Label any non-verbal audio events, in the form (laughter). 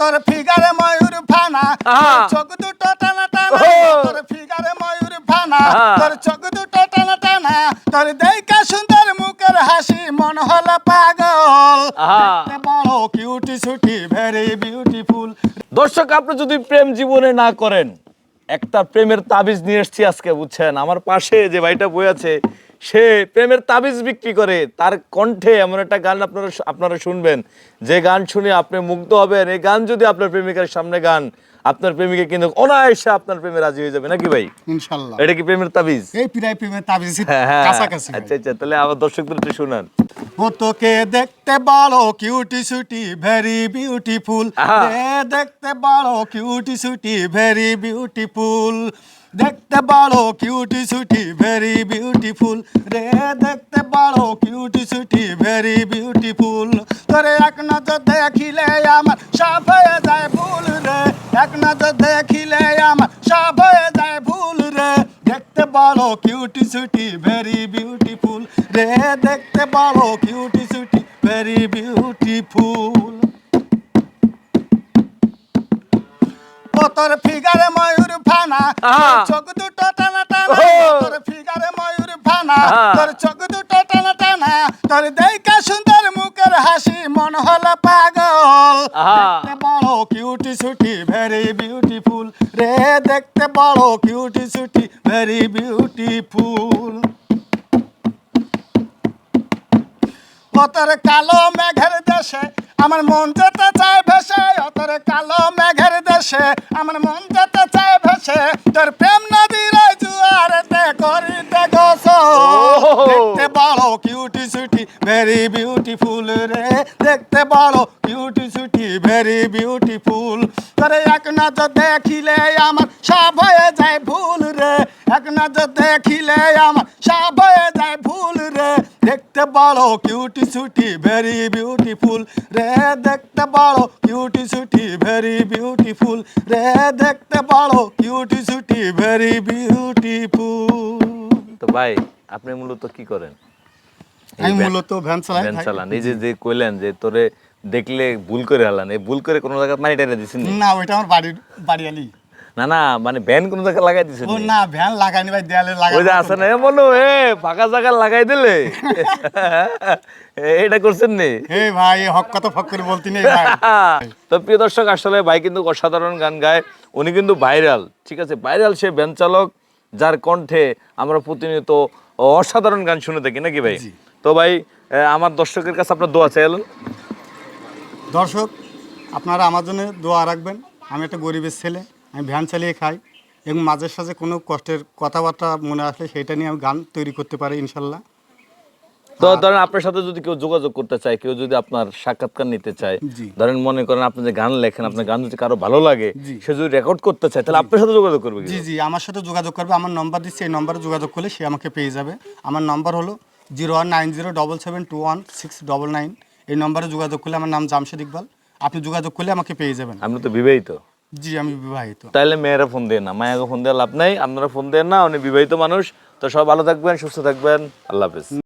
তোর ফিগারে ময়ূর ফানা। চোখ দুটো টানা টানা। তোর ফিগারে ময়ূর ফানা। তোর চোখ দুটো টানা টানা। তোর দেখা সুন্দর মুখের হাসি। মন হলো পাগল। বড় কিউটি ভেরি বিউটিফুল দর্শক আপনি যদি প্রেম জীবনে না করেন একটা প্রেমের তাবিজ নিয়ে এসেছি আজকে বুঝছেন? আমার পাশে যে ভাইটা বই আছে সে প্রেমের তাবিজ বিক্রি করে তার কণ্ঠে এমন একটা গান আপনারা আপনারা শুনবেন। যে গান শুনে আপনি মুগ্ধ হবেন এই গান যদি আপনার প্রেমিকার সামনে গান আপনার প্রেমিকে কিন্তু অনায়াসে আপনার প্রেমে রাজি হয়ে যাবে নাকি ভাই? ইনশাল্লাহ। এটা কি প্রেমের তাবিজ? এই প্রায় প্রেমের তাবিজ হ্যাঁ হ্যাঁ। আচ্ছা আচ্ছা তাহলে আমার দর্শকদের একটু শুনান। ও তোকে দেখতে বড় কিউটি সুটি ভেরি বিউটিফুল রে দেখতে বড় কিউটি সুটি ভেরি বিউটিফুল দেখতে বড় কিউটি সুটি ভেরি বিউটিফুল রে দেখতে বড় কিউটি সুটি ভেরি বিউটিফুল তোরে এক নজর দেখিলে আমার সব হয়ে যায় ভুল রে। এক নজর দেখিলে আমার সব হয়ে যায় ভুল রে। দেখতে বড় কিউটি সুটি ভেরি বিউটিফুল রে দেখতে বড় কিউটি সুটি ভেরি বিউটিফুল তোর ফিগারে ময়ূর ফানা চোখ দুটো টানা টানা। তোর ফিগারে ময়ূর ফানা। তোর চোখ দুটো টানা টানা তোর দেখা সুন্দর মুখের হাসি মন হলো পাগল। দেখতে বড় কিউটি সুটি ভেরি বিউটিফুল রে দেখতে বড় কিউটি সুটি ভেরি বিউটিফুল ও তোর কালো মেঘের দেশে, আমার মন যেতে চায় ভেসে। অতর তোর কালো মেঘের দেশে, আমার মন যেতে চায় ভেসে। তোর প্রেম ভেরি বিউটিফুল রে। দেখতে বড় কিউটি সুটি ভেরি বিউটিফুল তোরে এক নজর দেখিলে আমার সব হয়ে যায় ভুল রে। এক নজর দেখিলে আমার সব হয়ে যায় ভুল রে। দেখতে বড় কিউটি সুটি ভেরি বিউটিফুল রে। দেখতে বড় কিউটি সুটি ভেরি বিউটিফুল রে। দেখতে বড় কিউটি সুটি ভেরি বিউটিফুল তো ভাই, আপনি মূলত কি করেন? আমি মূলত ভ্যান চালাই ভ্যান চালান। এই যে যে কইলেন যে তোরে দেখলে ভুল করে হালান। এই ভুল করে কোনো মানি টাইনা দিছেন না? ওইটা আমার বাড়ির বাড়িয়ালি। না না মানে ভ্যান কোনো জায়গায় লাগাই দিছেন না? ভ্যান লাগাইনি ভাই দেয়ালে ওই যে আছে না এ এ ফাঁকা জায়গা লাগাই দিলে। এটা করছেন নি? হে ভাই হক কথা ফক করে বলতি নেই ভাই। (laughs) তো প্রিয় দর্শক আসলে ভাই কিন্তু অসাধারণ গান গায়। উনি কিন্তু ভাইরাল ঠিক আছে? ভাইরাল সে ভ্যান চালক যার কণ্ঠে আমরা প্রতিনিয়ত অসাধারণ গান শুনে থাকি নাকি ভাই। তো ভাই আমার দর্শকের কাছে আপনার দোয়া চাইলেন দর্শক আপনারা আমার জন্য দোয়া রাখবেন। আমি একটা গরিবের ছেলে আমি ভ্যান চালিয়ে খাই এবং মাঝে সাঝে কোনো কষ্টের কথাবার্তা মনে আসলে সেটা নিয়ে আমি গান তৈরি করতে পারি ইনশাল্লাহ। তো ধরেন আপনার সাথে যদি কেউ যোগাযোগ করতে চায় কেউ যদি আপনার সাক্ষাৎকার নিতে চায়। ধরেন মনে করেন আপনি যে গান লেখেন আপনার গান যদি কারও ভালো লাগে। সে যদি রেকর্ড করতে চায় তাহলে আপনার সাথে যোগাযোগ করবে জি জি আমার সাথে যোগাযোগ করবে আমার নম্বর দিচ্ছি এই নম্বরে যোগাযোগ করলে সে আমাকে পেয়ে যাবে। আমার নম্বর হলো zero one nine zero double seven two one six double nine. এই নম্বরে যোগাযোগ করলে আমার নাম জামশেদ ইকবাল। আপনি যোগাযোগ করলে আমাকে পেয়ে যাবেন। আপনি তো বিবাহিত। জি আমি বিবাহিত। তাহলে মেয়েরা ফোন দেন না। মায়াকে ফোন দেওয়ার লাভ নাই আপনারা ফোন দেন না উনি বিবাহিত মানুষ। তো সব ভালো থাকবেন সুস্থ থাকবেন। আল্লাহ হাফেজ।